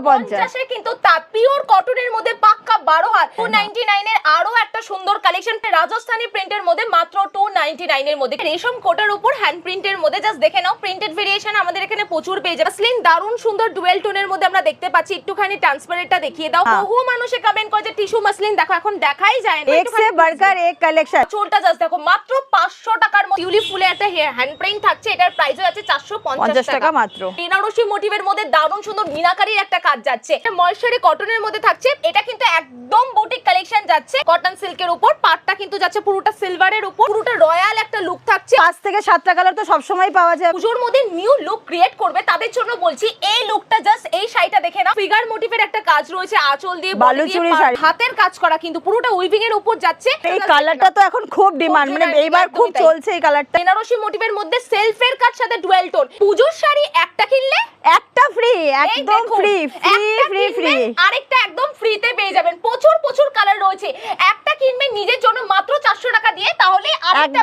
350 এ কিন্তু তা পিওর কটনের মধ্যে পাক্কা বারো হাত টু নাইনটি নাইনের আরও একটা সুন্দর কালেকশন রাজস্থানি প্রিন্টের মধ্যে মাত্র টু নাইনটি নাইনের মধ্যে রেশম কোটার উপর হ্যান্ড প্রিন্টের মধ্যে জাস্ট দেখে নাও প্রিন্টেড ভেরিয়েশন আমাদের এখানে প্রচুর পেয়ে যাবে। স্লিন দারুণ সুন্দর ডুয়েল টোনের মধ্যে আমরা দেখতে পাচ্ছি। একটুখানি ট্রান্সপারেন্টটা দেখিয়ে দাও। বহু মানুষে কমেন্ট করে যে টিস্যু মাসলিন দেখো এখন দেখাই যায় না। এক সে বাড়কার এক কালেকশন চোলটা জাস্ট দেখো মাত্র 500 টাকার মধ্যে। টিউলিপ ফুলে একটা হ্যান্ড প্রিন্ট থাকছে। এটার প্রাইসও আছে 450 টাকা মাত্র। বেনারসি মোটিভের মধ্যে দারুণ সুন্দর মিনাকারির একটা কাজ যাচ্ছে। এটা ময়শ্চারি কটনের মধ্যে থাকছে। এটা কিন্তু এক একদম বুটিক কালেকশন যাচ্ছে। কটন সিল্কের উপর। পাটটা কিন্তু যাচ্ছে পুরোটা সিলভারের উপর। পুরোটা রয়্যাল একটা লুক থাকছে। পাঁচ থেকে সাতটা কালার তো সবসময় পাওয়া যায়। পুজোর মধ্যে নিউ লুক ক্রিয়েট করবে। তাদের জন্য বলছি এই লুকটা জাস্ট এই শাড়িটা দেখে না ফিগার মোটিভের একটা কাজ রয়েছে আঁচল দিয়ে দিয়ে শাড়ি। হাতের কাজ করা কিন্তু। পুরোটা উইভিং এর উপর যাচ্ছে। এই কালারটা তো এখন খুব ডিমান্ড মানে এইবার খুব চলছে এই কালারটা বেনারসি মোটিভের মধ্যে সেলফের কাজ সাথে ডুয়েল টোন পুজোর শাড়ি একটা কিনলে? একটা ফ্রি একদম ফ্রি ফ্রি ফ্রি ফ্রি আরেকটা একদম ফ্রিতে পেয়ে যাবেন। প্রচুর প্রচুর কালার রয়েছে। একটা কিনবেন নিজের জন্য মাত্র চারশো টাকা দিয়ে তাহলে আরেকটা।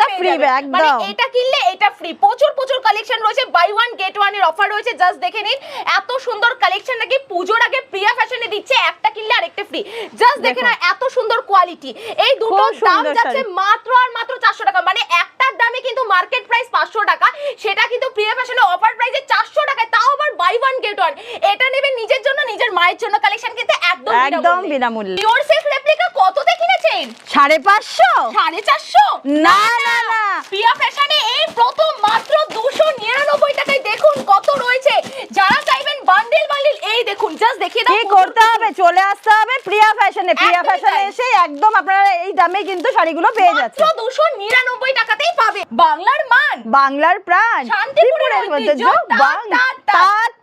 একদম। মানে এটা কিনলে এটা ফ্রি প্রচুর প্রচুর কালেকশন রয়েছে। বাই ওয়ান গেট ওয়ানের অফার রয়েছে। জাস্ট দেখে নিন। এত সুন্দর কালেকশন নাকি পুজোর আগে প্রিয়া ফ্যাশনে দিচ্ছে। একটা কিনলে আরেকটা ফ্রি জাস্ট দেখে দেখুন। না এত সুন্দর কোয়ালিটি এই দুটো দাম যাচ্ছে মাত্র আর মাত্র চারশো টাকা। মানে একটার দামে কিন্তু মার্কেট প্রাইস পাঁচশো টাকা। সেটা কিন্তু প্রিয়া ফ্যাশনে অফার প্রাইসে চারশো টাকায় তাও আবার বাই ওয়ান গেট ওয়ান এটা নেবেন নিজের জন্য নিজের মায়ের জন্য কালেকশন কিন্তু একদম একদম বিনামূল্যে। পিওর সিল্ক রেপ্লিকা কততে কিনেছেন সাড়ে পাঁচশো? সাড়ে চারশো? না না না প্রিয়া ফ্যাশনে এই প্রথম মাত্র দুশো নিরানব্বই টাকায় দেখুন কত রয়েছে। যারা চাইবেন বান্ডেল বান্ডেল এই দেখুন জাস্ট দেখিয়ে দাও কি করতে হবে? চলে আসতে হবে প্রিয়া ফ্যাশনে। প্রিয়া ফ্যাশনে এসে একদম আপনারা এই দামে কিন্তু শাড়িগুলো পেয়ে মাত্র যাচ্ছে দুশো নিরানব্বই টাকাতেই পাবে। বাংলার মান। বাংলার প্রাণ। শান্তিপুরের মধ্যে ঐতিহ্য, যোগ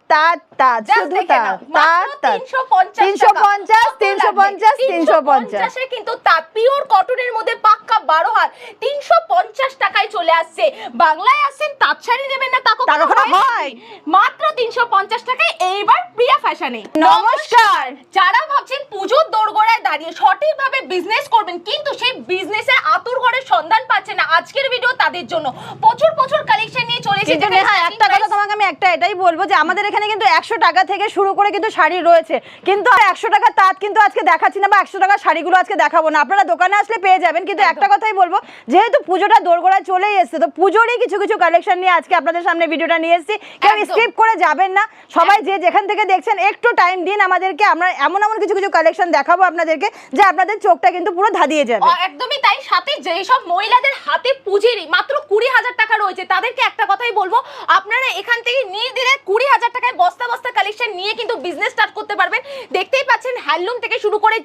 শুধু দেখে তাঁত নাও, মাত্র তাঁত তাঁত 350 তিনশো পঞ্চাশ তিনশো পঞ্চাশ তিনশো পঞ্চাশ 350 এ কিন্তু পিওর কটনের মধ্যে পাক্কা বারো হাত। তিনশো পঞ্চাশ টাকায় চলে আসছে। বাংলায় আসছেন তাঁত শাড়ি নেবেন না তা কখনো তা হয়? মাত্র তিনশো পঞ্চাশ টাকায় এইবার প্রিয়া ফ্যাশনে। নমস্কার। যারা ভাবছেন পুজোর দোরগোড়ায় দাঁড়িয়ে সঠিকভাবে বিজনেস করবেন কিন্তু সেই বিজনেসের আতুর ঘরের সন্ধান পাচ্ছে না আজকের ভিডিও তাদের জন্য। প্রচুর প্রচুর কালেকশন নিয়ে চলে কিন্তু এসেছে একটা কথা তোমাকে আমি একটা এটাই বলব যে আমাদের এখানে কিন্তু একশো টাকা থেকে শুরু করে কিন্তু শাড়ি রয়েছে। কিন্তু একশো টাকা তাঁত কিন্তু আজকে দেখাচ্ছি না বা একশো টাকার শাড়িগুলো আজকে দেখাবো না। আপনারা দোকানে আসলে পেয়ে যাবেন। কিন্তু একটা কথাই বলব যেহেতু পুজোটা দোরগোড়ায় চলেই এসছে তো পুজোরই কিছু কিছু কালেকশন নিয়ে আজকে আপনাদের সামনে ভিডিওটা নিয়ে এসেছি। কেউ স্কিপ করে যাবেন না। সবাই যে যেখান থেকে দেখছেন একটু টাইম দিন আমাদেরকে। আমরা এমন এমন কিছু কিছু কালেকশন দেখাবো আপনাদেরকে যে আপনাদের চোখটা কিন্তু পুরো ধাঁধিয়ে যাবে। একদমই তাই। সাথে যেসব মহিলাদের হাতে পুঁজিরই মাত্র কুড়ি হাজার টাকা রয়েছে তাদেরকে একটা কথাই বলব আপনারা এখান থেকে নির্দিনে কুড়ি হাজার টাকায় বস্তা বস্তা কালেকশন নিয়ে বিজনেস স্টার্ট করতে পারবেন। দেখতেই পাচ্ছেন হ্যান্ডলুম থেকে শুরু করে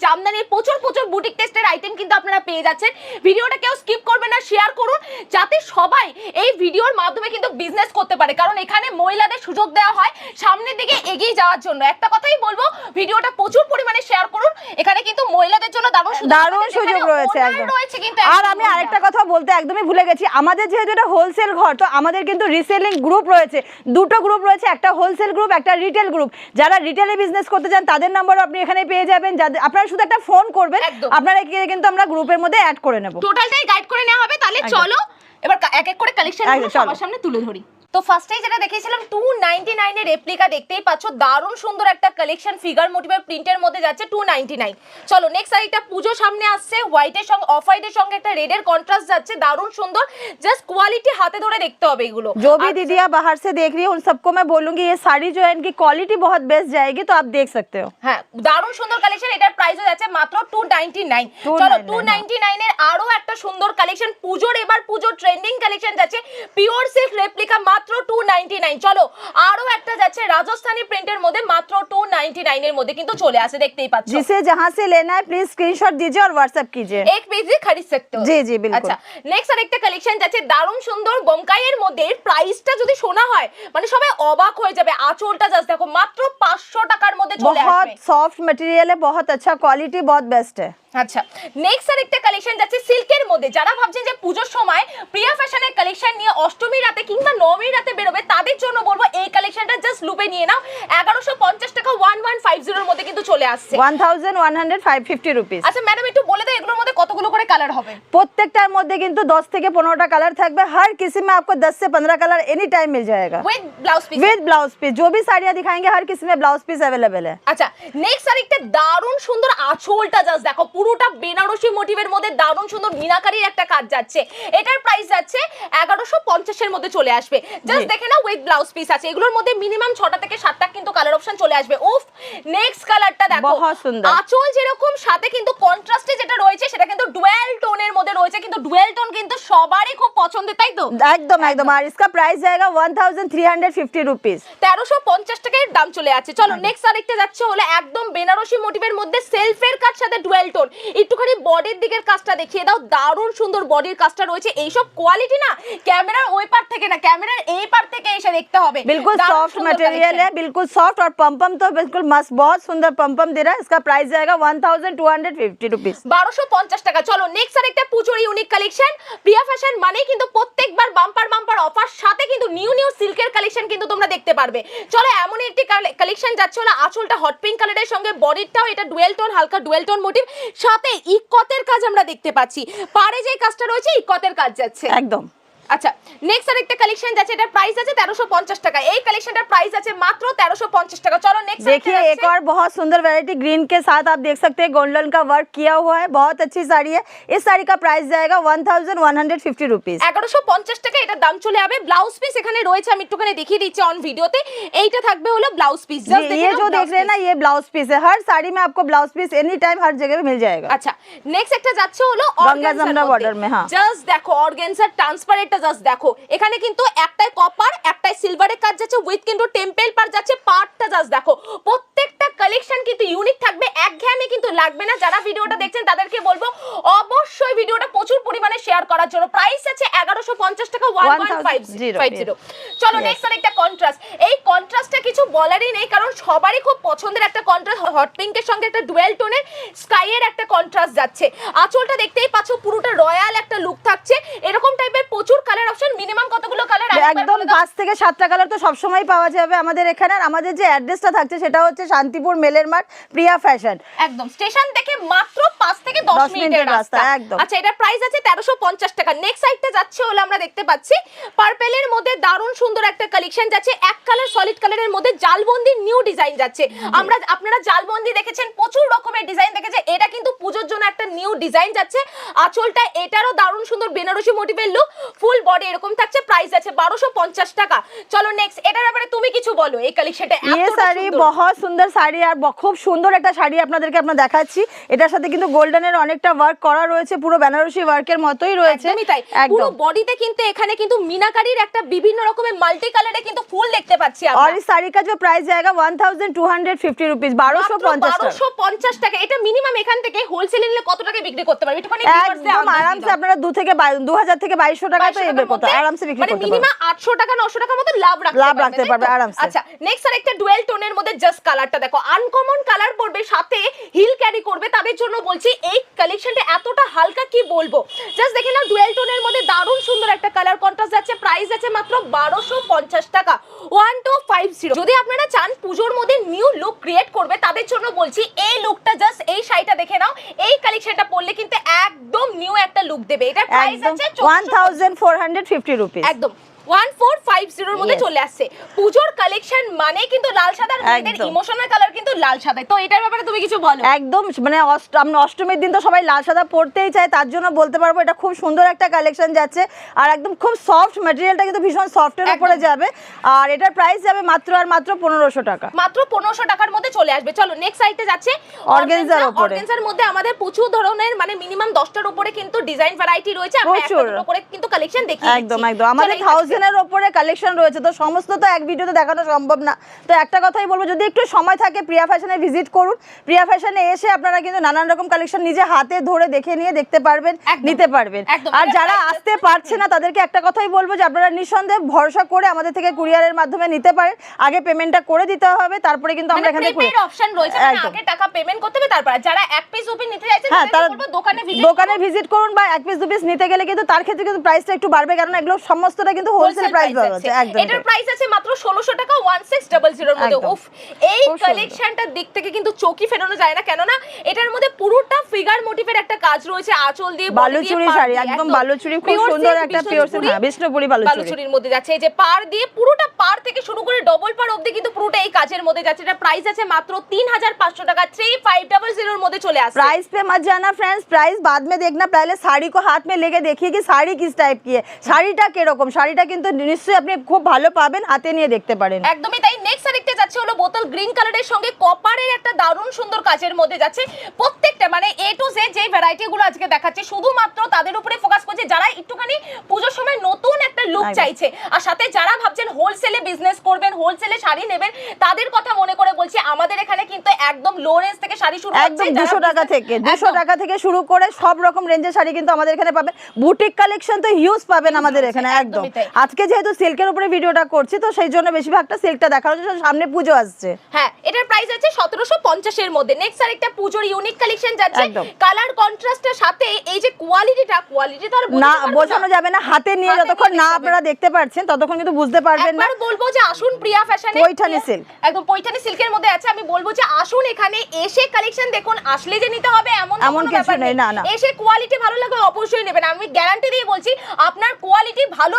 প্রচুর প্রচুর বুটিক টেস্টের আইটেম কিন্তু আপনারা পেয়ে যাচ্ছেন। ভিডিওটা কেউ স্কিপ করবেন না শেয়ার করুন, যাতে সবাই এই ভিডিওর মাধ্যমে কিন্তু বিজনেস করতে পারে। কারণ এখানে মহিলাদের সুযোগ দেওয়া হয় সামনের দিকে এগিয়ে যাওয়ার জন্য। একটা কথাই বলব, ভিডিওটা প্রচুর পরিমাণে এখানে কিন্তু মহিলাদের জন্য দারুণ সুযোগ দারুণ রয়েছে, সুযোগ রয়েছে একদম। কিন্তু আর আমি আরেকটা কথা বলতে একদমই ভুলে গেছি আমাদের যেহেতু এটা হোলসেল ঘর তো আমাদের কিন্তু রিসেলিং গ্রুপ রয়েছে। দুটো গ্রুপ রয়েছে একটা হোলসেল গ্রুপ একটা রিটেল গ্রুপ যারা রিটেলে বিজনেস করতে চান তাদের নাম্বারও আপনি এখানে পেয়ে যাবেন। যাদের আপনারা শুধু একটা ফোন করবেন আপনারা গিয়ে কিন্তু আমরা গ্রুপের মধ্যে অ্যাড করে নেব। টোটালটাই গাইড করে নেওয়া হবে তাহলে চলো এবার এক এক করে কালেকশন। সবার সামনে তুলে ধরি। তো ফার্স্টেই যেটা দেখিয়েছিলাম টু নাইনটি নাইনের রেপ্লিকা দেখতেই পাচ্ছ দারুণ সুন্দর একটা কালেকশন ফিগার মোটিভের প্রিন্টের মধ্যে যাচ্ছে টু নাইনটি নাইন চলো নেক্সট আরেকটা পুজো সামনে আসছে হোয়াইটের সঙ্গে অফ হোয়াইটের সঙ্গে একটা রেডের কন্ট্রাস্ট যাচ্ছে দারুণ সুন্দর জাস্ট কোয়ালিটি হাতে ধরে দেখতে হবে এগুলো जो भी আর- दीदियाँ बाहर से देख रही है उन सबको मैं बोलूंगी ये साड़ी जो है इनकी क्वालिटी बहुत बेस्ट जाएगी तो आप देख सकते हो হ্যাঁ দারুণ সুন্দর কালেকশন এটার প্রাইসও যাচ্ছে মাত্র টু নাইনটি নাইন 299 চলো টু নাইনটি নাইনের আরো একটা সুন্দর কালেকশন পুজোর এবার পুজোর ট্রেন্ডিং কালেকশন যাচ্ছে পিওর সিল্ক রেপ্লিকা মাত্র টু নাইনটি নাইন চলো আরো একটা যাচ্ছে রাজস্থানী প্রিন্টের মধ্যে মাত্র টু নাইনটি নাইনের মধ্যে কিন্তু চলে আসে দেখতেই পাচ্ছ जिसे जहाँ से लेना है प्लीज स्क्रीनशॉट दीजिए और व्हाट्सएप कीजिए এক পেজে खरीद सकते हो জি, জি, বিলকুল। আচ্ছা নেক্সট আরেকটা কালেকশন যাচ্ছে দারুণ সুন্দর বমকাইয়ের মধ্যে এর প্রাইসটা যদি শোনা হয় মানে সবাই অবাক হয়ে যাবে আঁচলটা জাস্ট দেখো মাত্র পাঁচশো টাকার মধ্যে চলে बहुत আসবে सॉफ्ट मटेरियल है बहुत अच्छा क्वालिटी बहुत बेस्ट है আচ্ছা নেক্সট আরেকটা কালেকশন যাচ্ছে সিল্কের মধ্যে। যারা ভাবছেন যে পুজোর সময় প্রিয়া ফ্যাশনের কালেকশন নিয়ে অষ্টমী রাতে কিংবা নবমী রাতে বেরোবে তাদের জন্য বলব এই কালেকশনটা জাস্ট লুপে নিয়ে নাও। এগারোশো পঞ্চাশ টাকা ওয়ান ওয়ান ফাইভ জিরোর মধ্যে কিন্তু চলে আসছে। One thousand one hundred five fifty rupees আচ্ছা ম্যাডাম একটু বলে দেয় এগুলোর মধ্যে কতগুলো কালার হবে প্রত্যেকটার মধ্যে কিন্তু দশ থেকে পনেরোটা কালার থাকবে हर किसी में आपको दस से पंद्रह कलर एनी टाइम मिल जाएगा with blouse piece with blouse piece जो भी साड़ियाँ दिखाएंगे हर किसी में ब्लाउज पीस अवेलेबल है আচ্ছা নেক্সট আরেকটা দারুণ সুন্দর আঁচলটা জাস্ট দেখো পুরোটা বেনারসি মোটিভের মধ্যে দারুণ সুন্দর মিনাকারির একটা কাজ যাচ্ছে এটার প্রাইস যাচ্ছে এগারোশো পঞ্চাশের মধ্যে চলে আসবে জাস্ট জি। দেখে না উইথ ব্লাউজ পিস আছে এগুলোর মধ্যে মিনিমাম ছটা থেকে সাতটা কিন্তু কালার অপশন চলে আসবে উফ নেক্সট কালারটা দেখো বহুত সুন্দর। আঁচল যেরকম সাথে কিন্তু কন্ট্রাস্টে যেটা রয়েছে সেটা কিন্তু ডুয়েল টোনের মধ্যে রয়েছে কিন্তু ডুয়েল টোন কিন্তু সবারই খুব পছন্দের তাই তো? একদম একদম। আর इसका প্রাইস জায়গা 1350 রুপিস 1350 টাকার দাম চলে আছে চলো নেক্সট আরেকটা যাচ্ছে হলো একদম বেনারসি মোটিভের মধ্যে সেলফের কাজ সাথে ডুয়েল টোন। একটুখানি বডির দিকের কাজটা দেখিয়ে দাও দারুণ সুন্দর বডির কাজটা রয়েছে। এইসব কোয়ালিটি না ক্যামেরার ওই পার থেকে না ক্যামেরার এই পার থেকে এসে দেখতে হবে। বিলকুল সফট ম্যাটেরিয়াল है बिल्कुल সফট আর पम्पम তো बिल्कुल মাস্ট বহুত সুন্দর पम्पम दे रहा है इसका प्राइस 1250 রুপিস 1250 মাত্র পঞ্চাশ টাকা। চলো নেক্সট আর একটা পুজোর ইউনিক কালেকশন প্রিয়া ফ্যাশন মানে কিন্তু প্রত্যেকবার বাম্পার বাম্পার অফার সাথে কিন্তু নিউ নিউ সিল্কের কালেকশন কিন্তু তোমরা দেখতে পারবে। চলো এমন একটি কালেকশন যাচ্ছে হলো আঁচলটা হট পিঙ্ক কালারের সঙ্গে বডিরটাও এটা ডুয়েল টোন হালকা ডুয়েল টোন মোটিভ সাথে ইকতের কাজ আমরা দেখতে পাচ্ছি। পারে যে কাজটা রয়েছে, ইকতের কাজ যাচ্ছে। একদম। আচ্ছা নেক্সট আর একটা কালেকশন যাচ্ছে এটার প্রাইস আছে তেরোশো পঞ্চাশ টাকা এই কালেকশনটার প্রাইস আছে মাত্র তেরোশো পঞ্চাশ টাকা চলো নেক্সট देखिए एक और बहुत सुंदर वैरायटी ग्रीन के साथ आप देख सकते हैं गोल्डन का वर्क किया हुआ है बहुत अच्छी साड़ी है इस साड़ी का प्राइस जाएगा one thousand one hundred fifty rupees এগারোশো পঞ্চাশ টাকা এটার দাম চলে যাবে ব্লাউজ পিস এখানে রয়েছে আমি একটুখানি দেখিয়ে দিচ্ছি অন ভিডিওতে এইটা থাকবে হলো ব্লাউজ পিস ये जो देख रहे हैं ना ये ब्लाउज पीस है हर साड़ी में आपको ब्लाउज पीस एनी टाइम हर जगह पे मिल जाएगा আচ্ছা নেক্সট একটা যাচ্ছে হলো গঙ্গা যমুনা border में, হ্যাঁ। জাস্ট দেখো অর্গানজার ট্রান্সপারেন্টটা জাস্ট দেখো। এখানে কিন্তু একটাই কপার একটাই সিলভারের কাজ যাচ্ছে। উইথ কিন্তু টেম্পেল পার যাচ্ছে পার্টটা জাস্ট দেখো। কালেকশন কিন্তু ইউনিক থাকবে একঘেয়েমি কিন্তু লাগবে না। যারা ভিডিওটা দেখছেন তাদেরকে বলব অবশ্যই ভিডিওটা প্রচুর পরিমাণে শেয়ার করার জন্য। প্রাইস আছে এগারোশো পঞ্চাশ টাকা ওয়ান ওয়ান ফাইভ 1050, জিরো চলো. নেক্সট একটা কন্ট্রাস্ট এই কন্ট্রাস্টটা কিছু বলারই নেই কারণ সবারই খুব পছন্দের একটা কন্ট্রাস্ট হট পিঙ্কের সঙ্গে একটা ডুয়েল টোনের স্কাইয়ের একটা কন্ট্রাস্ট যাচ্ছে। আঁচলটা দেখতেই পাচ্ছ পুরোটা রয়্যাল একটা লুক থাকছে। এরকম টাইপের প্রচুর কালার অপশন মিনিমাম কতগুলো কালার একদম পাঁচ থেকে সাতটা কালার তো সবসময় পাওয়া যাবে আমাদের এখানে। আর আমাদের যে অ্যাড্রেসটা থাকছে সেটা হচ্ছে শান্তিপুর মেলের মাঠ প্রিয়া ফ্যাশন। একদম। স্টেশন থেকে মাত্র পাঁচ থেকে 10 মিনিটের রাস্তা। একদম। আচ্ছা এটার প্রাইস আছে 1350 টাকা। নেক্সট সাইডটা যাচ্ছে হলো আমরা দেখতে পাচ্ছি। পার্পলের মধ্যে দারুণ সুন্দর একটা কালেকশন যাচ্ছে। এক কালার সলিড কালারের মধ্যে জালবন্দি নিউ ডিজাইন যাচ্ছে। আমরা আপনারা জালবন্দি দেখেছেন প্রচুর রকমের ডিজাইন দেখেছে। এটা কিন্তু পুজোর জন্য একটা নিউ ডিজাইন যাচ্ছে। আঁচলটা এটারও দারুণ সুন্দর বেনারসি মোটিভের লুক ফুল বডি এরকম থাকছে। প্রাইস আছে 1250 টাকা। চলো নেক্সট এটার ব্যাপারে তুমি কিছু বলো। এই কালেকশনটা এত সারি বহুত সুন্দর শাড়ি আর খুব সুন্দর একটা শাড়ি আপনাদেরকে আপনার দেখাচ্ছি। এটার সাথে কিন্তু গোল্ডেনের অনেকটা ওয়ার্ক করা রয়েছে পুরো বেনারসি ওয়ার্কের মতোই রয়েছে। পুরো বডিতে কিন্তু এখানে কিন্তু মিনাকারির একটা বিভিন্ন রকমের মাল্টি কালারে কিন্তু ফুল দেখতে পাচ্ছি আমরা। আর শাড়ি কা যে প্রাইস জায়গা 1250 রুপিস 1250 1250 টাকা। এটা মিনিমাম এখান থেকে হোলসেলে নিলে কত টাকা বিক্রি করতে পারবে? এটা মানে একদম আরামসে আপনারা 2 থেকে 2000 থেকে 2200 টাকা তো এবে কত আরামসে বিক্রি মানে করতে পারবে। মানে মিনিমাম 800 টাকা 900 টাকা মতো লাভ রাখতে পারবে আরামসে। আচ্ছা নেক্সট আর একটা ডুয়েল টোনের মধ্যে জাস্ট কালারটা দেখো। আর আনকমন কালার পড়বে সাথে হিল ক্যারি করবে। তাদের জন্য বলছি এই কালেকশনটা এতটা হালকা কি বলব? জাস্ট দেখে নাও ডুয়েল টোনের মধ্যে দারুণ সুন্দর একটা কালার কন্ট্রাস্ট আছে। প্রাইস আছে মাত্র 1250 টাকা। 1250 যদি আপনারা চান পুজোর মধ্যে নিউ লুক ক্রিয়েট করবে তাদের জন্য বলছি এই লুকটা জাস্ট এই শাড়িটা দেখে নাও। এই কালেকশনটা পরলে কিন্তু একদম নিউ একটা লুক দেবে। এটা প্রাইস আছে one 1450 thousand four hundred fifty rupees একদম। ওয়ান ফোর ফাইভ জিরোর মধ্যে. চলে আসছে। পুজোর কালেকশন মানে কিন্তু লাল সাদার মেয়েদের ইমোশনাল কালার কিন্তু লাল তো এটার ব্যাপারে তুমি কিছু বলো? একদম মানে আমরা অষ্টমীর দিন তো সবাই লাল সাদা পরতেই চায় তার জন্য বলতে পারব এটা খুব সুন্দর একটা কালেকশন যাচ্ছে। আর একদম খুব সফট ম্যাটেরিয়ালটা কিন্তু ভীষণ সফটের। উপরে যাবে। আর এটার প্রাইস যাবে মাত্র আর মাত্র পনেরোশো টাকা। মাত্র পনেরোশো টাকার মধ্যে চলে আসবে। চলো নেক্সট সাইটে যাচ্ছে। উপরে। অর্গেনজার মধ্যে আমাদের প্রচুর ধরনের মানে মিনিমাম দশটার উপরে কিন্তু ডিজাইন ভ্যারাইটি রয়েছে। আমরা কিন্তু কালেকশন দেখি একদম একদম। আমাদের থাউজেন্ডের ওপরে কালেকশন রয়েছে। তো সমস্ত তো এক ভিডিওতে দেখানো সম্ভব না। তো একটা কথাই বলব যদি একটু সময় থাকে প্রিয়া ফ্যাশনে ভিজিট করুন। প্রিয়া ফ্যাশনে এসে আপনারা কিন্তু নানান রকম কালেকশন নিজে হাতে ধরে দেখে নিয়ে দেখতে পারবেন নিতে পারবেন। আর যারা আসতে পারছে না তাদেরকে একটা কথাই বলব যে আপনারা নিঃসন্দেহে ভরসা করে আমাদের থেকে কুরিয়ারের মাধ্যমে নিতে পারেন। আগে পেমেন্টটা করে দিতে হবে তারপরে কিন্তু আমরা এখানে এখান অপশন রয়েছে মানে আগে টাকা পেমেন্ট করতে হবে তারপর যারা এক পিস ওপেন নিতে চাইছে হ্যাঁ তারা তারা দোকানে ভিজিট দোকানে ভিজিট করুন বা এক পিস দু পিস নিতে গেলে কিন্তু তার ক্ষেত্রে কিন্তু প্রাইসটা একটু বাড়বে কারণ এগুলো সমস্তটা কিন্তু হোলসেল প্রাইস বলা হচ্ছে একদম এটার প্রাইস আছে মাত্র 1600 টাকা 1600 এর মধ্যে একদম। উফ এই খুব সুন্দর। কালেকশনটার দিক থেকে কিন্তু চোখই ফেরানো যায় না কেননা এটার মধ্যে পুরোটা ফিগার মোটিভের একটা কাজ রয়েছে আঁচল দিয়ে body দিয়ে, বালুচুরি পাড় শাড়ি দিয়ে, একদম বালুচুরি খুব Pure সুন্দর silk একটা পিওর বিষ্ণুপুরি। হ্যাঁ বিষ্ণুপুরি বালুচুরি বালুচুরির মধ্যে যাচ্ছে এই যে পার দিয়ে পুরোটা পার থেকে শুরু করে ডবল পার অবধি কিন্তু পুরোটা এই কাজের মধ্যে যাচ্ছে এটা প্রাইস আছে মাত্র 3500 টাকা 3500 এর মধ্যে চলে আসছে प्राइस पे मत जाना फ्रेंड्स प्राइस बाद में देखना पहले শাড়ি को हाथ में लेके देखिए कि শাড়ি किस टाइप की है শাড়িটা কিরকম শাড়িটা কিন্তু নিশ্চয়ই আপনি খুব ভালো পাবেন হাতে নিয়ে দেখতে পারেন। একদমই তাই। নেক্সট আরেকটা যাচ্ছে হলো বোতল গ্রিন কালারের সঙ্গে কপারের একটা দারুণ সুন্দর কাজের মধ্যে যাচ্ছে। প্রত্যেকটা মানে এ টু জেড যে ভ্যারাইটি গুলো আজকে দেখাচ্ছে শুধুমাত্র তাদের উপরে ফোকাস করছে যারা একটুখানি পুজোর সময় নতুন একটা লুক চাইছে। আর সাথে যারা ভাবছেন হোলসেলে বিজনেস করবেন হোলসেলে শাড়ি নেবেন তাদের কথা মনে করে বলছি আমাদের এখানে কিন্তু একদম লো রেঞ্জ থেকে শাড়ি শুরু একদম যারা দুশো টাকা থেকে দুশো একদম। টাকা থেকে শুরু করে সব রকম রেঞ্জের শাড়ি কিন্তু আমাদের এখানে পাবেন। বুটিক কালেকশন তো হিউজ পাবেন আমাদের এখানে একদম। আজকে যেহেতু সিল্কের উপরে ভিডিওটা করছি তো সেই জন্য বেশিরভাগটা সিল্কটা দেখা হচ্ছে সামনে পুজো আসছে। হ্যাঁ এটার প্রাইস আছে সতেরোশো পঞ্চাশের মধ্যে। নেক্সট আর একটা পুজোর ইউনিক কালেকশন যাচ্ছে। কালার কন্ট্রাস্টের সাথে এই যে কোয়ালিটিটা কোয়ালিটি তো আর না বোঝানো যাবে না হাতে নিয়ে যতক্ষণ না আপনারা দেখতে পাচ্ছেন ততক্ষণ কিন্তু বুঝতে পারবেন না। একবার বলব যে আসুন প্রিয়া ফ্যাশনে পৈঠানি সিল্ক একদম পৈঠানি সিল্কের মধ্যে আছে। আমি বলব যে আসুন এখানে এসে কালেকশন দেখুন আসলে যে নিতে হবে এমন এমন কিছু নেই, না, না। এসে কোয়ালিটি ভালো লাগবে অবশ্যই নেবেন। আমি গ্যারান্টি দিয়ে বলছি আপনার কোয়ালিটি ভালো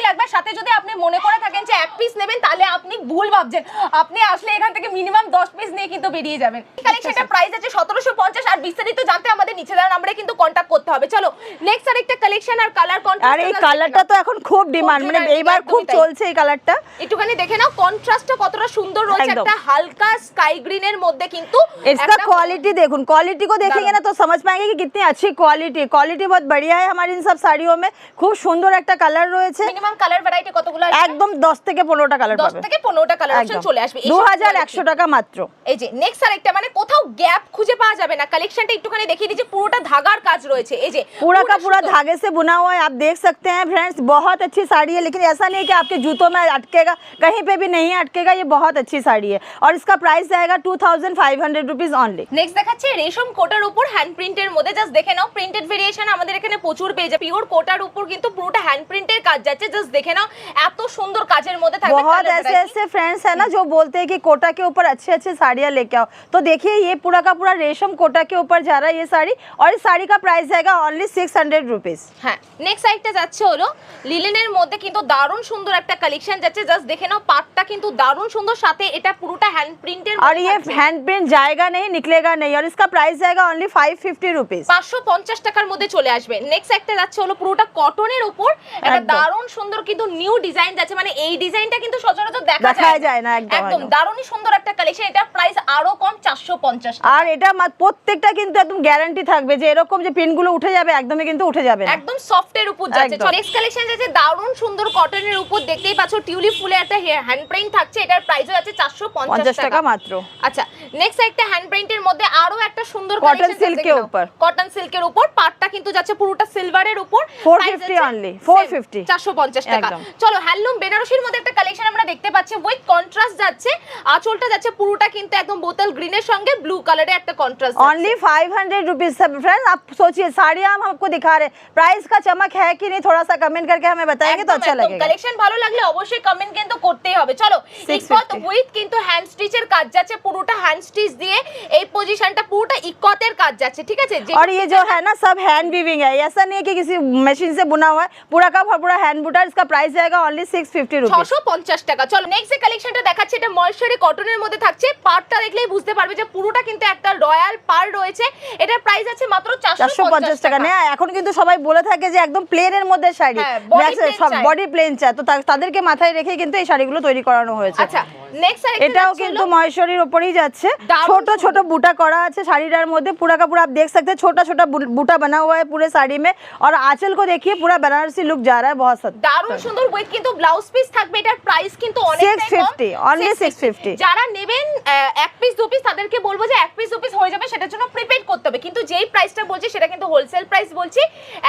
লাগবেই লাগবে সাথে যদি আপনি মনে করে থাকেন যে এক পিস নেবেন তাহলে আপনি ভুল ভাবছেন আপনি আসলে এখান থেকে মিনিমাম দশ পিস নিয়ে কিন্তু বেরিয়ে যাবেন কালেকশনটা প্রাইস আছে সতেরোশো পঞ্চাশ আর বিস্তারিত জানতে আমাদের নিচে দেওয়া নাম্বারে কিন্তু কন্ট্যাক্ট করতে হবে চলো নেক্সট আরেকটা কালেকশন আর কালার আর কন্ট্রাস্ট এই কালারটা তো এখন খুব ডিমান্ড মানে demand, এইবার খুব একদমই তাই। চলছে এই কালারটা একটুখানি দেখে নাও কন্ট্রাস্টটা কতটা সুন্দর রয়েছে একদম। একটা হালকা স্কাই গ্রিনের মধ্যে কিন্তু इसका একটা- क्वालिटी देखो क्वालिटी को देखेंगे ना तो समझ पाएंगे कि कितनी अच्छी क्वालिटी क्वालिटी बहुत बढ़िया है हमारी इन सब साड़ियों में খুব সুন্দর একটা কালার রয়েছে মিনিমাম কালার ভ্যারাইটি কতগুলো আছে একদম 10 থেকে 15টা কালার 10 পাবে থেকে 15টা কালার অপশন একদম চলে আসবে এই সব 2100 টাকা মাত্র quality। এই যে নেক্সট আরেকটা মানে কোথাও গ্যাপ খুঁজে পাওয়া যাবে না কালেকশনটা একটুখানি দেখিয়ে দিচ্ছি পুরোটা ধাগার কাজ রয়েছে এই যে पूरा का पूरा সুন্দর। धागे से बुना हुआ है आप देख सकते हैं फ्रेंड्स बहुत अच्छी साड़ी है लेकिन ऐसा नहीं है कि आपके जूतों में अटकेगा कहीं पे भी नहीं अटकेगा ये बहुत अच्छी साड़ी है और इसका प्राइस जाएगा two thousand five hundred rupees only next দেখাচ্ছে রেশম কোটার উপর হ্যান্ড প্রিন্টের মধ্যে জাস্ট দেখে নাও প্রিন্টেড ভেরিয়েশন আমাদের এখানে প্রচুর পেয়ে যাবে পিওর কোটার উপর কিন্তু পুরোটা হ্যান্ড প্রিন্টের কাজ যাচ্ছে জাস্ট দেখে নাও এত সুন্দর কাজের মধ্যে থাকবে बहुत colour ऐसे variety। ऐसे फ्रेंड्स है ना जो बोलते हैं कि कोटा के ऊपर अच्छे अच्छे साड़ियाँ लेके आओ तो देखिए ये पूरा का पूरा रेशम कोटा के ऊपर जा रहा है ये साड़ी और इस साड़ी का प्राइस जाएगा ओनली सिक्स हंड्रेड रुपीज হ্যাঁ নেক্সট সাইডটা যাচ্ছে হলো লিলেনের মধ্যে কিন্তু দারুণ সুন্দর একটা কালেকশন যাচ্ছে জাস্ট দেখে নাও পাটটা কিন্তু দারুণ সুন্দর সাথে এটা পুরোটা হ্যান্ড প্রিন্টের और ये हैंड प्रिंट जाएगा नहीं निकलेगा नहीं और इसका प्राइस जाएगा ओनली फाइव फिफ्टी रुपीज পাঁচশো পঞ্চাশ টাকার মধ্যে চলে আসবে নেক্সট একটা যাচ্ছে হলো পুরোটা কটনের উপর একটা একদম। দারুণ সুন্দর কিন্তু নিউ ডিজাইন যাচ্ছে মানে এই ডিজাইনটা কিন্তু সচরাচর দেখা যায়। না, একদম, একদম। দারুণই সুন্দর একটা কালেকশন এটা প্রাইস আরও কম চারশো পঞ্চাশ আর এটা প্রত্যেকটা কিন্তু একদম গ্যারান্টি থাকবে যে এরকম যে পিনগুলো উঠে যাবে একদমই কিন্তু উঠে যাবে না। একদম সফটের উপর যাচ্ছে। নেক্সট কালেকশন যাচ্ছে দারুণ সুন্দর কটনের উপর দেখতেই পাচ্ছ টিউলিপ ফুলের একটা হ্যান্ড প্রিন্ট থাকছে। এটার প্রাইসও আছে চারশো পঞ্চাশ পঞ্চাশ টাকা মাত্র। আচ্ছা নেক্সট একটা হ্যান্ড প্রিন্টের মধ্যে আরও একটা সুন্দর কটন এর উপর। কটন সিল্কের উপর। পাটটা কিন্তু যাচ্ছে পুরোটা সিলভারের উপর। 450 only, 450 450 টাকা একদম। চলো হ্যান্ডলুম বেনারসির মধ্যে একটা কালেকশন আমরা দেখতে পাচ্ছি উইথ কন্ট্রাস্ট যাচ্ছে আঁচলটা যাচ্ছে পুরোটা কিন্তু একদম বোতল গ্রিনের সঙ্গে ব্লু কালারের একটা contrast only five hundred rupees friends आप सोचिए साड़ियाँ हम आपको दिखा रहे प्राइस का चमक है कि नहीं थोड़ा सा कमेंट करके हमें बताएंगे तो अच्छा लगेगा কালেকশন ভালো লাগলে অবশ্যই কমেন্ট কিন্তু করতেই হবে চলো 650 ইকত উইথ কিন্তু হ্যান্ড স্টিচের কাজ যাচ্ছে পুরোটা হ্যান্ড স্টিচ দিয়ে এই পজিশনটা পুরোটা ইকতের কাজ যাচ্ছে ঠিক আছে যে और ये जो है ना सब हैंड वीविंग है ऐसा नहीं है कि किसी मशीन से बुना हुआ है पूरा का पूरा हैंड बुटा इसका प्राइस जाएगा ओनली सिक्स फिफ्टी रुपीज ছশো পঞ্চাশ টাকা চলো নেক্সট যে কালেকশনটা দেখাচ্ছে এটা ময়শ্চারি কটনের মধ্যে থাকছে পার্টটা দেখলেই বুঝতে পারবে যে পুরোটা কিন্তু একটা রয়্যাল পার রয়েছে এটার প্রাইস আছে মাত্র চারশো চারশো পঞ্চাশ টাকা না এখন কিন্তু সবাই বলে থাকে যে একদম প্লেনের মধ্যে শাড়ি হ্যাঁ, body Max- plain সব চাই। বডি প্লেন চায় তো তা- তাদেরকে মাথায় রেখে কিন্তু এই শাড়িগুলো তৈরি করানো হয়েছে আচ্ছা নেক্সট এটাও কিন্তু মহেশ্বরীর ওপরেই যাচ্ছে দারুণ ছোট সুন্দর। ছোট बुटा करा আছে শাড়িটার মধ্যে पूरा का पूरा आप देख सकते हैं छोटा छोटा बूटा बना हुआ है पूरे साड़ी में और आंचल को देखिए पूरा बनारसी लुक जा रहा है बहुत सद দারুণ সুন্দর উইথ কিন্তু ব্লাউজ পিস থাকবে এটার প্রাইস কিন্তু অনেকটাই কম 650, only 650 যারা নেবেন আহ, এক পিস দু পিস তাদেরকে বলবো যে এক পিস দু পিস হয়ে যাবে সেটার জন্য প্রিপেড করতে হবে কিন্তু যেই প্রাইসটা বলছি সেটা কিন্তু হোলসেল প্রাইস বলছি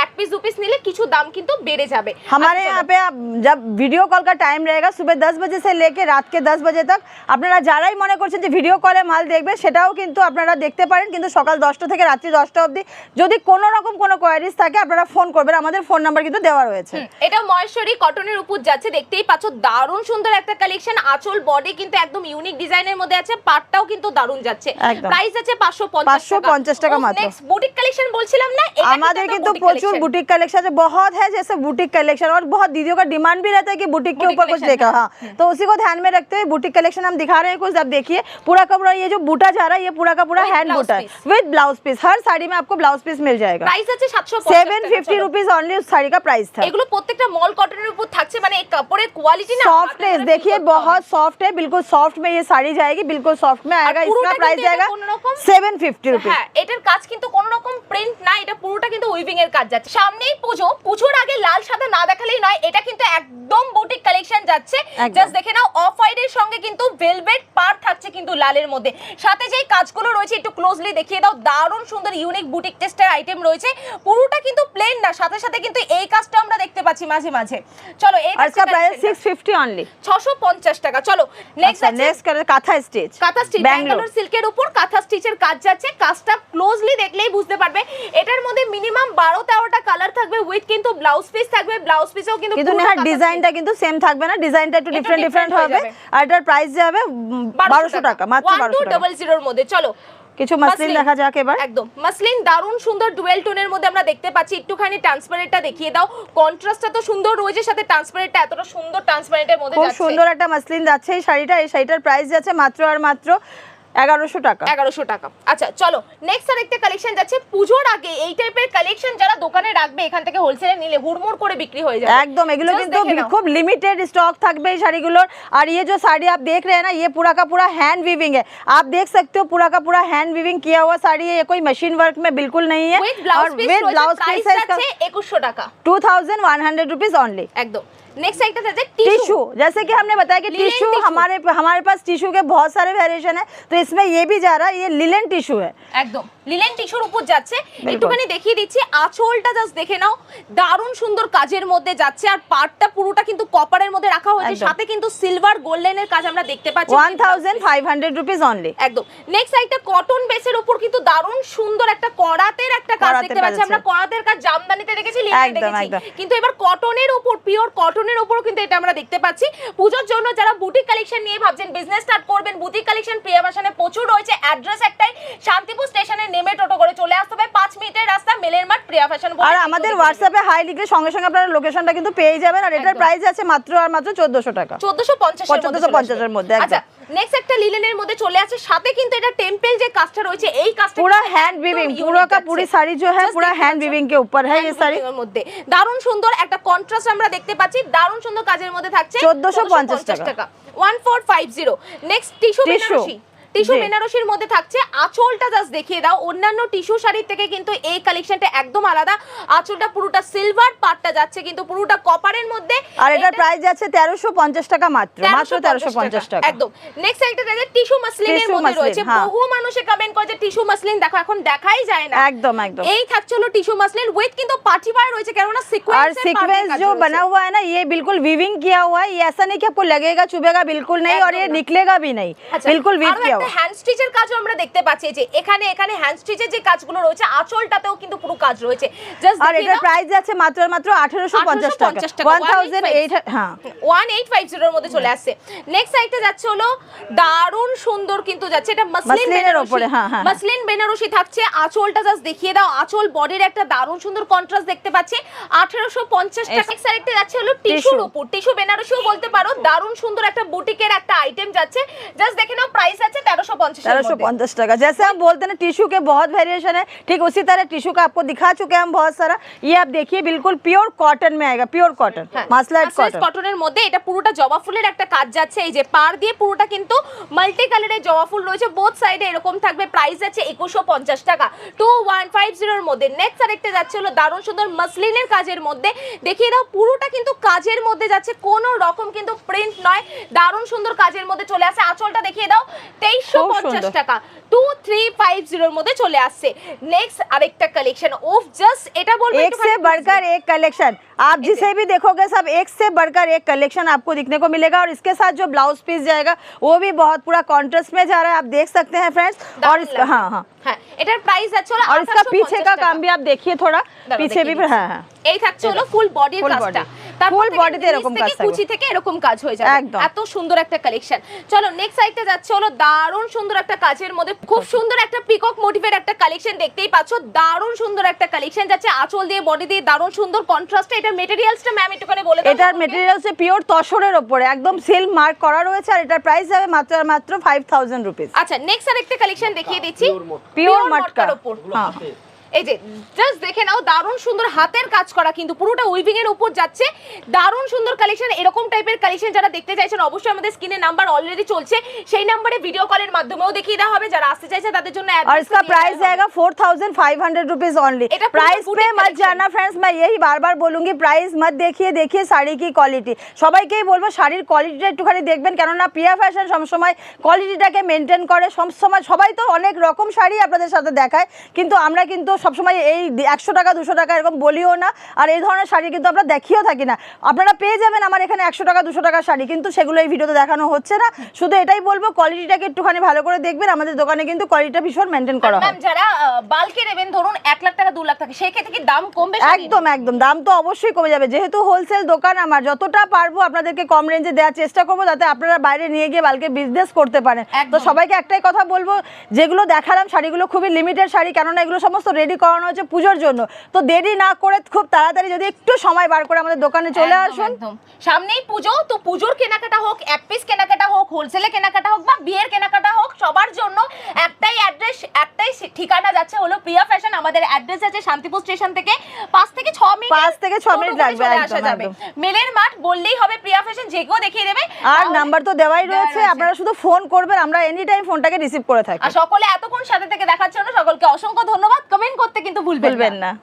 এক পিস দু পিস নিলে কিছু দাম কিন্তু বেড়ে যাবে हमारे আচ্ছা, यहाँ पे आप जब वीडियो कॉल का टाइम रहेगा सुबह दस बजे से लेके रात के दस बजे तक আপনারা যারাই মনে করছেন যে ভিডিও কলে মাল দেখবে সেটাও কিন্তু আপনারা দেখতে পারেন কিন্তু সকাল দশটা থেকে রাত্রি দশটা অবধি যদি কোনো রকম কোনো কোয়ারিজ থাকে আপনারা ফোন করবেন আমাদের ফোন নাম্বার কিন্তু দেওয়া রয়েছে হুম, এটা মহেশ্বরী কটনের উপর যাচ্ছে দেখতেই পাচ্ছ দারুণ সুন্দর একটা কালেকশন আঁচল বডি কিন্তু একদম ইউনিক ডিজাইনের মধ্যে আছে পাটটাও কিন্তু দারুণ যাচ্ছে। প্রাইস আছে 550 550 টাকা মাত্র। নেক্সট বুটিক কালেকশন বলছিলাম না এটা हमारे একটা की तो boutique प्रचुर collection। बुटीक कलेक्शन है बहुत है जैसे बुटीक कलेक्शन और बहुत दीदियों का डिमांड भी रहता है कि बुटीक के Boutique ऊपर कुछ collection, देखा हाँ। हाँ तो उसी को ध्यान में रखते हुए बुटीक कलेक्शन हम दिखा रहे हैं कुछ अब देखिए पूरा का पूरा ये जो बूटा जा रहा है ये पूरा का पूरा With हैंड blouse बूटा है piece। विद ब्लाउज पीस हर साड़ी में आपको ब्लाउज पीस मिल जाएगा প্রাইস আছে 750 सेवन টাকা, फिफ्टी চলো। रुपीज ऑनली उस साड़ी का प्राइस था এগুলো প্রত্যেকটা মল কটনের উপর থাকছে মানে এই কাপড়ের কোয়ালিটি না सॉफ्टनेस হাতে ধরে देखिए feel করতে হবে। बहुत सॉफ्ट है बिल्कुल सॉफ्ट में ये साड़ी जाएगी बिल्कुल सॉफ्ट में आएगा পুরোটা इसका प्राइस কিন্তু এটা जाएगा কোনোরকম- सेवन फिफ्टी रुपीज হ্যাঁ এটার কাজ কিন্তু কোনো রকম এরকম প্রিন্ট না এটা পুরোটা কিন্তু উইভিং এর কাজ যাচ্ছে। সামনেই পুজো পুজোর আগে লাল সাদা না দেখালেই নয় এটা কিন্তু একদম বুটিক কালেকশন যাচ্ছে। জাস্ট দেখে নাও অফ হোয়াইট এর সঙ্গে কিন্তু ভেলভেট পার থাকছে কিন্তু লালের মধ্যে। সাথে যেই কাজগুলো রয়েছে একটু ক্লোজলি দেখিয়ে দাও দারুণ সুন্দর ইউনিক বুটিক টেস্টের আইটেম রয়েছে। পুরোটা কিন্তু প্লেন না সাথে সাথে কিন্তু এই কাজটা আমরা দেখতে পাচ্ছি মাঝে মাঝে। চলো এই কাজটা প্রায় 650 অনলি 650 টাকা। চলো next next colour kantha stitch kantha stitch Bangalore সিল্কের উপর কাঁথা স্টিচের কাজ যাচ্ছে। কাজটা ক্লোজলি দেখলেই বুঝতে পারবে। এটার মধ্যে মিনিমাম বারো তেরোটা কালার থাকবে উইথ কিন্তু ব্লাউজ পিস থাকবে। ব্লাউজ পিসেও কিন্তু কিন্তু নেহার ডিজাইনটা কিন্তু সেম থাকবে না। ডিজাইনটা একটু ডিফারেন্ট ডিফারেন্ট হবে। আর এটার প্রাইস যাবে বারোশো টাকা মাত্র বারোশো টাকা। জিরোর মধ্যে। চলো কিছু মাসলিন মাসলিন। দেখা যাক এবার। একদম। মাসলিন দারুণ সুন্দর ডুয়েল টোনের মধ্যে আমরা দেখতে পাচ্ছি। একটুখানি ট্রান্সপারেন্টটা দেখিয়ে দাও। কন্ট্রাস্টটা তো সুন্দর রয়েছে সাথে ট্রান্সপারেন্টটা এতটা সুন্দর ট্রান্সপারেন্টের মধ্যে যাচ্ছে। খুব সুন্দর একটা মাসলিন যাচ্ছে এই শাড়িটা। এই শাড়িটার প্রাইস যাচ্ছে মাত্র আর মাত্র এগারোশো টাকা এগারোশো টাকা আচ্ছা চলো নেক্সট আর একটা কালেকশন যাচ্ছে পুজোর আগে এই টাইপের কালেকশন যারা দোকানে রাখবে এখান থেকে হোলসেলে নিলে হুড়মুড় করে বিক্রি হয়ে যাবে एकदम एगुलो Just কিন্তু দেখে নাও। খুব लिमिटेड स्टॉक থাকবে এই শাড়িগুলোর আর ये जो साड़ी आप देख रहे हैं ना ये पूरा का पूरा हैंड वीविंग है आप देख सकते हो पूरा का पूरा हैंड वीविंग किया हुआ साड़ी है ये कोई मशीन वर्क में बिल्कुल नहीं है উইথ ব্লাউজ পিস with রয়েছে ब्लाउज প্রাইস पीस है इसका যাচ্ছে 2100 টাকা two thousand one hundred rupees only একদম নেক্সট একটা যাচ্ছে टिश्यू টিস্যু जैसे कि हमने बताया कि Linen टिश्यू tissue। हमारे हमारे पास टिश्यू के बहुत सारे वेरिएशन है तो इसमें ये भी जा रहा है ये लिलन टिश्यू है একদম লিলেন টিস্যুর উপর যাচ্ছে একটুখানি দেখিয়ে দিচ্ছি আঁচলটা জাস্ট দেখে নাও দারুণ সুন্দর কাজের মধ্যে যাচ্ছে আর পার্টটা পুরোটা কিন্তু কপারের মধ্যে রাখা হয়েছে একদম। সাথে কিন্তু সিলভার গোল্ডেনের কাজ আমরা দেখতে পাচ্ছি one thousand five hundred rupees only একদম নেক্সট একটা কটন বেসের উপর কিন্তু দারুণ সুন্দর একটা করাতের একটা কাজ করাতের দেখতে কাজ পাচ্ছি আছে। আমরা করাতের কাজ জামদানিতে দেখেছি লিনেনে একদম, দেখেছি একদম। কিন্তু এবার কটনের উপর পিওর কটনের উপরও কিন্তু এটা আমরা দেখতে পাচ্ছি। পুজোর জন্য যারা বুটিক কালেকশন নিয়ে ভাবছেন বিজনেস স্টার্ট করবেন বুটিক কালেকশন প্রিয়া বাসানে প্রচুর রয়েছে। অ্যাড্রেস একটাই শান্তিপুর স্টেশনে নেমে টোটো করে চলে আসতে হবে। পাঁচ মিনিটের রাস্তা মেলের মাঠ প্রিয়া ফ্যাশন আর আমাদের হোয়াটসঅ্যাপে হাই লিখলে সঙ্গে সঙ্গে আপনারা লোকেশনটা কিন্তু পেয়ে যাবেন। আর এটার। প্রাইস আছে মাত্র আর মাত্র চোদ্দশো টাকা। চোদ্দশো পঞ্চাশ 1450 এর মধ্যে, আচ্ছা নেক্সট একটা লিলেনের মধ্যে চলে আছে সাথে কিন্তু এটা টেম্পল যে কাজটা রয়েছে এই কাজটা पूरा কিন্তু हैंड একদম वीविंग unique पूरा का যাচ্ছে। पूरी साड़ी जो है Just पूरा দেখতে हैंड পাচ্ছ? वीविंग के ऊपर है ये Hand साड़ी weaving এর মধ্যে দারুণ সুন্দর একটা কন্ট্রাস্ট আমরা দেখতে পাচ্ছি দারুণ সুন্দর কাজের মধ্যে থাকছে 1450 টাকা। One four five zero next tissue Tissue, Banarasi tissue জি। বেনারসির মধ্যে থাকছে আঁচলটা জাস্ট দেখিয়ে দাও অন্যান্য টিস্যু শাড়ির থেকে কিন্তু এই কালেকশনটা একদম আলাদা আঁচলটা পুরোটা সিলভার পার্টটা যাচ্ছে কিন্তু পুরোটা কপারের মধ্যে আর এটার এটা- প্রাইস যাচ্ছে তেরোশো পঞ্চাশ টাকা মাত্র মাত্র তেরোশো পঞ্চাশ টাকা একদম নেক্সট একটা দেখে টিস্যু মাসলিনের Tissue মধ্যে muslin, রয়েছে হ্যাঁ। বহু মানুষে কমেন্ট করে যে টিস্যু মাসলিন দেখো এখন দেখাই যায় না একদম একদম এই থাকছে হলো টিস্যু মাসলিন উইথ কিন্তু পার্টি ওয়্যার রয়েছে কেননা और সিকোয়েন্স सीक्वेंस जो बना हुआ है ना ये बिल्कुल वीविंग किया हुआ है ये ऐसा नहीं कि आपको लगेगा चुभेगा बिल्कुल नहीं और ये एकदम ना। निकलेगा भी नहीं बिल्कुल वीव किया সাথে হ্যান্ড স্টিচের কাজও আমরা দেখতে পাচ্ছি যে এখানে এখানে হ্যান্ড স্টিচের যে কাজগুলো রয়েছে আঁচলটাতেও কিন্তু পুরো কাজ রয়েছে। আর এটার প্রাইস আছে মাত্র মাত্র 1850 টাকা। হ্যাঁ।, হ্যাঁ 1850 এর মধ্যে চলে আসছে। নেক্সট যাচ্ছে হলো দারুণ সুন্দর কিন্তু যাচ্ছে এটা হ্যাঁ হ্যাঁ বেনারসি থাকছে আঁচলটা জাস্ট দেখিয়ে দাও। আঁচল বডির একটা দারুণ সুন্দর কন্ট্রাস্ট দেখতে পাচ্ছি। 1850 টাকা নেক্সট আইটেমটা যাচ্ছে হলো টিস্যুর উপর। টিস্যু বেনারসিও বলতে পারো দারুণ সুন্দর একটা বুটিকের একটা আইটেম যাচ্ছে। জাস্ট দেখে নাও প্রাইস আছে তেরোশো পঞ্চাশ तेरह पचास टाका जैसे हम बोलते हैं ना टिश्यू के बहुत वेरिएशन है ठीक उसी तरह टिश्यू का आपको दिखा चुके हैं हम बहुत सारा ये आप देखिए बिल्कुल प्योर कॉटन में आएगा प्योर कॉटन मासलाइट कॉटन কটনের মধ্যে এটা পুরোটা জবা ফুলের একটা কাজ যাচ্ছে এই যে পার দিয়ে পুরোটা কিন্তু মাল্টি কালারের জবা ফুল রয়েছে বোথ সাইডে এরকম থাকবে প্রাইস আছে একুশশো পঞ্চাশ টাকা টু ওয়ান ফাইভ জিরোর মধ্যে নেক্সট আরেকটা যাচ্ছে হলো দারুণ সুন্দর মাসলিনের কাজের মধ্যে দেখিয়ে দাও পুরোটা কিন্তু কাজের মধ্যে যাচ্ছে কোনো রকম কিন্তু প্রিন্ট নয় দারুণ সুন্দর কাজের মধ্যে চলে আসে আঁচলটা দেখিয়ে দাও তেইশশো খুব পঞ্চাশ সুন্দর। টাকা টু থ্রি ফাইভ জিরোর মধ্যে চলে আসছে নেক্সট আরেকটা কালেকশন ওফ জাস্ট এটা বলবো एक একটুখানি से बढ़कर एक कलेक्शन आप जिसे भी देखोगे सब एक से बढ़कर एक कलेक्शन आपको दिखने को मिलेगा और इसके साथ जो ब्लाउज पीस जाएगा वो भी बहुत पूरा कॉन्ट्रास्ट में जा रहा है आप देख सकते हैं फ्रेंड्स और দারুণ इसका লাগছে। हाँ हाँ হ্যাঁ এটার প্রাইস আছে হলো और इसका 1850 पीछे का টাকা। काम भी आप देखिए थोड़ा দাঁড়াও, पीछे দেখিয়ে भी দিচ্ছি। हाँ हाँ এই থাকছে হলো ফুল বডির Full কাজটা body। তারপর Full থেকে body তে নিচ এরকম কাজ থাকবে। কুচি থেকে এরকম কাজ হয়ে যাবে। একদম। এত সুন্দর একটা কালেকশন চলো নেক্সট সাইডটা যাচ্ছে। হলো দারুণ সুন্দর একটা কাজের মধ্যে খুব সুন্দর একটা পিকক মোটিভের একটা কালেকশন দেখতেই পাচ্ছ। দারুণ সুন্দর একটা কালেকশন যাচ্ছে। আঁচল দিয়ে বডি দিয়ে দারুণ সুন্দর কন্ট্রাস্টে এটা মেটেরিয়ালসটা ম্যাম একটুখানি বলে দাও এটার হচ্ছে পিওর তসরের ওপরে। একদম সিল মার্ক করা রয়েছে আর এটার প্রাইস যাবে মাত্র মাত্র ফাইভ থাউজেন্ড রুপিস আচ্ছা নেক্সট আরেকটা কালেকশন দেখিয়ে দিচ্ছি। পিওর মটকার উপর হ্যাঁ। এই যে জাস্ট দেখে নাও দারুণ সুন্দর হাতের কাজ করা কিন্তু পুরোটা উইভিং এর উপর যাচ্ছে দারুণ সুন্দর কালেকশন এরকম টাইপের কালেকশন যারা দেখতে চাইছেন অবশ্যই আমাদের স্ক্রিনে নাম্বার অলরেডি চলছে সেই নাম্বারে ভিডিও কলের মাধ্যমেও দেখিয়ে দেওয়া হবে যারা আসতে চাইছে তাদের জন্য और address इसका দিয়ে प्राइस দেওয়া হবে। जाएगा four thousand five hundred rupees only এটা পুরো प्राइस पे boutique मत collection। जाना फ्रेंड्स मैं यही बार बार बोलूंगी प्राइस मत देखिए देखिए শাড়ি কি কোয়ালিটি সবাইকেই বলবো শাড়ির কোয়ালিটিটা একটুখানি দেখবেন কেননা প্রিয়া ফ্যাশন সবসময় কোয়ালিটিটাকে মেনটেন করে সবসময় সবাই তো অনেক রকম শাড়ি আপনাদের সাথে দেখায় কিন্তু আমরা কিন্তু সবসময় এই একশো টাকা দুশো টাকা এরকম বলিও না। আর এই ধরনের শাড়ি কিন্তু আমরা দেখিও থাকি না। আপনারা পেয়ে যাবেন আমার এখানে একশো টাকা দুশো টাকার শাড়ি কিন্তু সেগুলো এই ভিডিওতে দেখানো হচ্ছে না। শুধু এটাই বলব কোয়ালিটিটাকে একটুখানি ভালো করে দেখবেন। আমাদের দোকানে কিন্তু কোয়ালিটিটা ভীষণ মেনটেন করা হয়। যারা বালকে নেবেন ধরুন এক লাখ টাকা দু লাখ টাকা সেই ক্ষেত্রে কি দাম কমবে একদম একদম। দাম তো অবশ্যই কমে যাবে। যেহেতু হোলসেল দোকান আমার যতটা পারব আপনাদেরকে কম রেঞ্জে দেওয়ার চেষ্টা করব যাতে আপনারা বাইরে নিয়ে গিয়ে বালকে বিজনেস করতে পারেন। তো সবাইকে একটাই কথা বলব যেগুলো দেখালাম শাড়িগুলো খুবই লিমিটেড শাড়ি কেননা এগুলো সমস্ত রেডি করানো হচ্ছে পুজোর জন্য। তো দেরি না করে খুব তাড়াতাড়ি যদি একটু সময় বার করে আমাদের দোকানে চলে আসুন। সামনেই পুজো তো পুজোর কেনাকাটা হোক এক পিস কেনাকাটা হোক হোলসেলে কেনাকাটা হোক বা বিয়ের কেনাকাটা হোক সবার জন্য একটাই অ্যাড্রেস একটাই ঠিকানা যাচ্ছে হলো প্রিয়া ফ্যাশন আমাদের অ্যাড্রেস আছে শান্তিপুর স্টেশন থেকে পাঁচ থেকে ছ মিনিট পাঁচ থেকে ছ মিনিট লাগবে, একদম, একদম। মেলের মাঠ বললেই হবে প্রিয়া ফ্যাশন যে কেউ দেখিয়ে দেবে। আর নাম্বার তো দেওয়াই রয়েছে রয়েছে। আপনারা শুধু ফোন করবেন আমরা এনি টাইম ফোনটাকে রিসিভ করে থাকি। আর সকলে এতক্ষণ সাথে থেকে দেখার জন্য সকলকে অসংখ্য ধন্যবাদ। কমেন্ট করতে কিন্তু ভুলবেন না।